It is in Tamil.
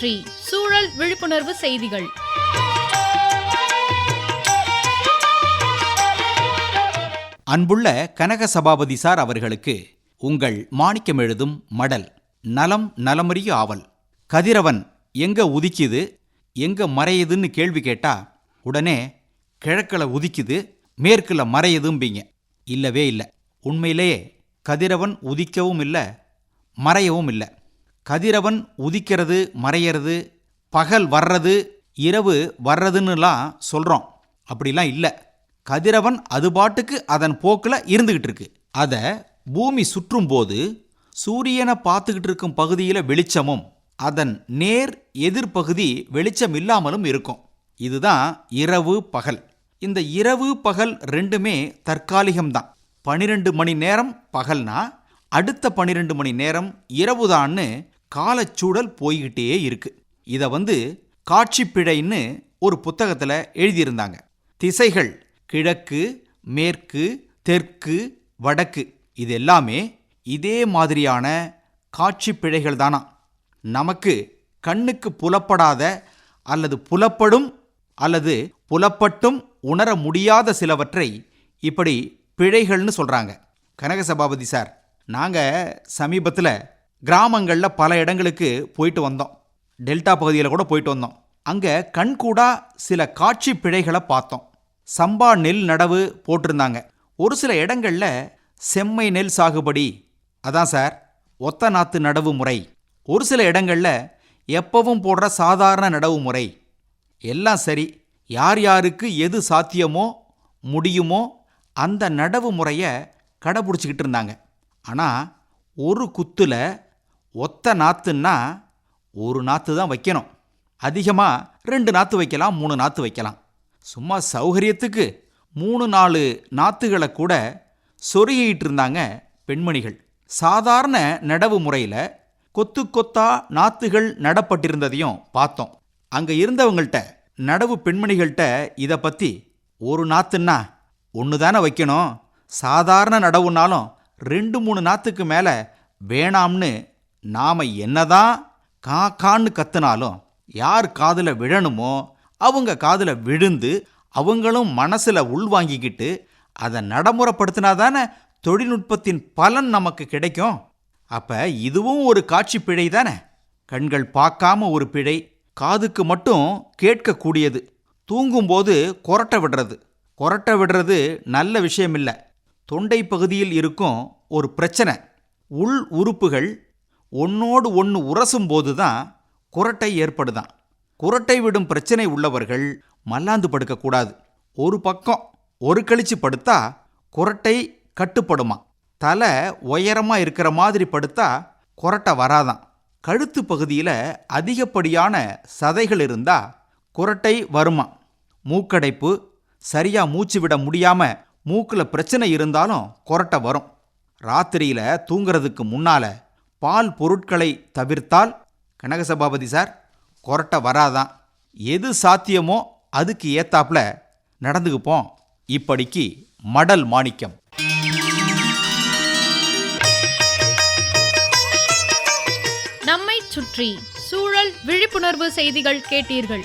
சுற்றி சூழல் விழிப்புணர்வு செய்திகள். அன்புள்ள கனக சபாபதி சார் அவர்களுக்கு உங்கள் மாணிக்கம் எழுதும் மடல் நலம் நலமறிய ஆவல். கதிரவன் எங்க உதிக்குது? எங்க மறையுதுன்னு கேள்வி கேட்டா உடனே கிழக்கில் உதிக்குது மேற்குல மறையுதும்பீங்க. இல்லவே இல்லை. உண்மையிலேயே கதிரவன் உதிக்கவும் இல்லை மறையவும் இல்லை. கதிரவன் உதிக்கிறது மறையிறது பகல் வர்றது இரவு வர்றதுன்னுலாம் சொல்கிறோம் அப்படிலாம் இல்லை. கதிரவன் அது பாட்டுக்கு அதன் போக்கில் இருந்துக்கிட்டு இருக்கு. அதை பூமி சுற்றும் போது சூரியனை பார்த்துக்கிட்டு இருக்கும் பகுதியில் வெளிச்சமும் அதன் நேர் எதிர்பகுதி வெளிச்சம் இல்லாமலும் இருக்கும். இதுதான் இரவு பகல். இந்த இரவு பகல் ரெண்டுமே தற்காலிகம்தான். பனிரெண்டு மணி நேரம் பகல்னா அடுத்த பன்னிரெண்டு மணி நேரம் இரவுதான்னு காலச்சூழல் போய்கிட்டே இருக்கு. இதை வந்து காட்சி பிழைன்னு ஒரு புத்தகத்தில் எழுதியிருந்தாங்க. திசைகள் கிழக்கு மேற்கு தெற்கு வடக்கு இது எல்லாமே இதே மாதிரியான காட்சி பிழைகள் தானா? நமக்கு கண்ணுக்கு புலப்படாத அல்லது புலப்படும் அல்லது புலப்பட்டும் உணர முடியாத சிலவற்றை இப்படி பிழைகள்னு சொல்கிறாங்க கனக சபாபதி சார் நாங்கள் சமீபத்தில் கிராமங்களில் பல இடங்களுக்கு போயிட்டு வந்தோம். டெல்டா பகுதியில் கூட போயிட்டு வந்தோம். அங்கே கண்கூடா சில காட்சி பிழைகளை பார்த்தோம். சம்பா நெல் நடவு போட்டிருந்தாங்க. ஒரு சில இடங்களில் செம்மை நெல் சாகுபடி. அதான் சார் ஒத்த நாத்து நடவு முறை. ஒரு சில இடங்களில் எப்பவும் போடுற சாதாரண நடவு முறை. எல்லாம் சரி யார் யாருக்கு எது சாத்தியமோ முடியுமோ அந்த நடவு முறையை கடைபிடிச்சிக்கிட்டு இருந்தாங்க. ஆனால் ஒரு குத்தில் ஒத்த நாற்றுன்னா ஒரு நாற்று தான் வைக்கணும். அதிகமாக ரெண்டு நாற்று வைக்கலாம் மூணு நாற்று வைக்கலாம். சும்மா சௌகரியத்துக்கு மூணு நாலு நாற்றுகளை கூட சொருகிட்டு இருந்தாங்க பெண்மணிகள். சாதாரண நடவு முறையில் கொத்து கொத்தா நாற்றுகள் நடப்பட்டிருந்ததையும் பார்த்தோம். அங்கே இருந்தவங்கள்ட்ட நடவு பெண்மணிகள்கிட்ட இதை பற்றி ஒரு நாற்றுன்னா ஒன்று தானே வைக்கணும்? சாதாரண நடவுனாலும் ரெண்டு மூணு நாற்றுக்கு மேலே வேணாம்னு நாம் என்னதான் கா கான்னு கத்துனாலும் யார் காதில் விழணுமோ அவங்க காதில் விழுந்து அவங்களும் மனசில் உள்வாங்கிக்கிட்டு அதை நடைமுறைப்படுத்தினா தானே தொழில்நுட்பத்தின் பலன் நமக்கு கிடைக்கும்? அப்போ இதுவும் ஒரு காட்சி பிழை தானே? கண்கள் பார்க்காம ஒரு பிழை காதுக்கு மட்டும் கேட்கக்கூடியது. தூங்கும்போது கொரட்டை விடுறது. கொரட்டை விடுறது நல்ல விஷயம் இல்லை தொண்டை பகுதியில் இருக்கும் ஒரு பிரச்சனை. உள் உறுப்புகள் ஒன்னோடு ஒன்று உரசும் போது தான் குரட்டை ஏற்படுதான். குரட்டை விடும் பிரச்சனை உள்ளவர்கள் மல்லாந்து படுக்கக்கூடாது. ஒரு பக்கம் ஒரு கழிச்சு படுத்தா குரட்டை கட்டுப்படுமா. தலை உயரமாக இருக்கிற மாதிரி படுத்தா குரட்டை வராதான். கழுத்து பகுதியில் அதிகப்படியான சதைகள் இருந்தால் குரட்டை வருமா. மூக்கடைப்பு சரியாக மூச்சு விட முடியாமல் மூக்கில் பிரச்சனை இருந்தாலும் கொரட்டை வரும். ராத்திரியில் தூங்குறதுக்கு முன்னால் பால் பொருட்களை தவிர்த்தால் கனகசபாபதி சார் கொரட்டை வராதான். எது சாத்தியமோ அதுக்கு ஏத்தாப்புல நடந்துக்குப்போம். இப்படிக்கு மடல் மாணிக்கம். நம்மை சுற்றி சூழல் விழிப்புணர்வு செய்திகள் கேட்டீர்கள்.